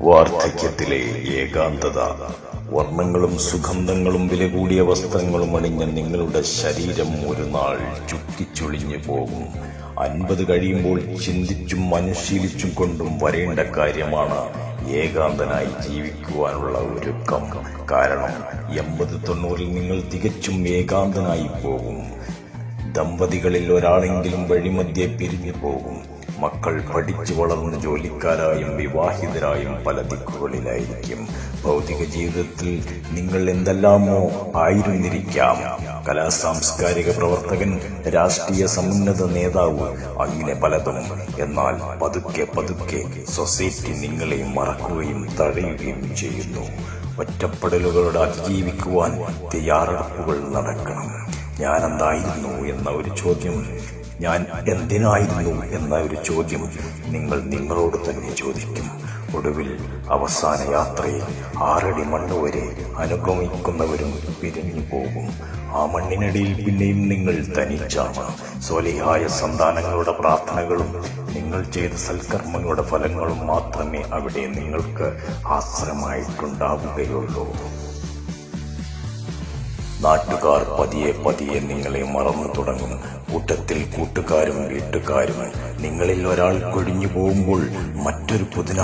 വാർദ്ധക്യത്തിലെ ഏകാന്തത വർണങ്ങളും സുഗന്ധങ്ങളും വില കൂടിയ വസ്ത്രങ്ങളും അണിഞ്ഞ നിങ്ങളുടെ ശരീരം ഒരു നാൾ ചുക്കിച്ചുളിഞ്ഞു പോകും. അൻപത് കഴിയുമ്പോൾ ചിന്തിച്ചും അനുശീലിച്ചും കൊണ്ടും വരേണ്ട കാര്യമാണ് ഏകാന്തനായി ജീവിക്കുവാനുള്ള ഒരുക്കം കാരണം എൺപത് തൊണ്ണൂറിൽ നിങ്ങൾ തികച്ചും ഏകാന്തനായി പോകും. ദമ്പതികളിൽ ഒരാളെങ്കിലും വഴിമധ്യേ പിരിഞ്ഞു പോകും. മക്കൾ പഠിച്ചു വളർന്ന് ജോലിക്കാരായും വിവാഹിതരായും പല ദിക്കുകളിലായിരിക്കും. ഭൗതിക ജീവിതത്തിൽ നിങ്ങൾ എന്തെല്ലാമോ ആയിരുന്നിരിക്കാം. കലാ സാംസ്കാരിക പ്രവർത്തകൻ രാഷ്ട്രീയ സമുന്നത നേതാവ് അങ്ങനെ പലതും. എന്നാൽ പതുക്കെ പതുക്കെ സൊസൈറ്റി നിങ്ങളെ മറക്കുകയും തഴയുകയും ചെയ്യുന്നു. ഒറ്റപ്പെടലുകളോട് അതിജീവിക്കുവാൻ തയ്യാറെടുപ്പുകൾ നടക്കണം. ഞാൻ എന്തായിരുന്നു എന്ന ഒരു ചോദ്യം. ഞാൻ എന്തിനായിരുന്നു എന്ന ഒരു ചോദ്യം നിങ്ങൾ നിങ്ങളോട് തന്നെ ചോദിക്കും. ഒടുവിൽ അവസാന യാത്രയിൽ ആറടി മണ്ണ് വരെ അനുഗമിക്കുന്നവരും പിരിഞ്ഞു പോകും. ആ മണ്ണിനടിയിൽ പിന്നെയും നിങ്ങൾ തനിച്ചാണ്. സ്വലിഹായ സന്താനങ്ങളുടെ പ്രാർത്ഥനകളും നിങ്ങൾ ചെയ്ത സൽക്കർമ്മങ്ങളുടെ ഫലങ്ങളും മാത്രമേ അവിടെ നിങ്ങൾക്ക് ആശ്രമായിട്ടുണ്ടാവുകയുള്ളൂ നാട്ടുകാർ പതിയെ പതിയെ നിങ്ങളെ മറന്നു തുടങ്ങും. കൂട്ടത്തിൽ കൂട്ടുകാരും വീട്ടുകാരും നിങ്ങളിൽ ഒരാൾ കൊഴിഞ്ഞു പോകുമ്പോൾ മറ്റൊരു പുതിന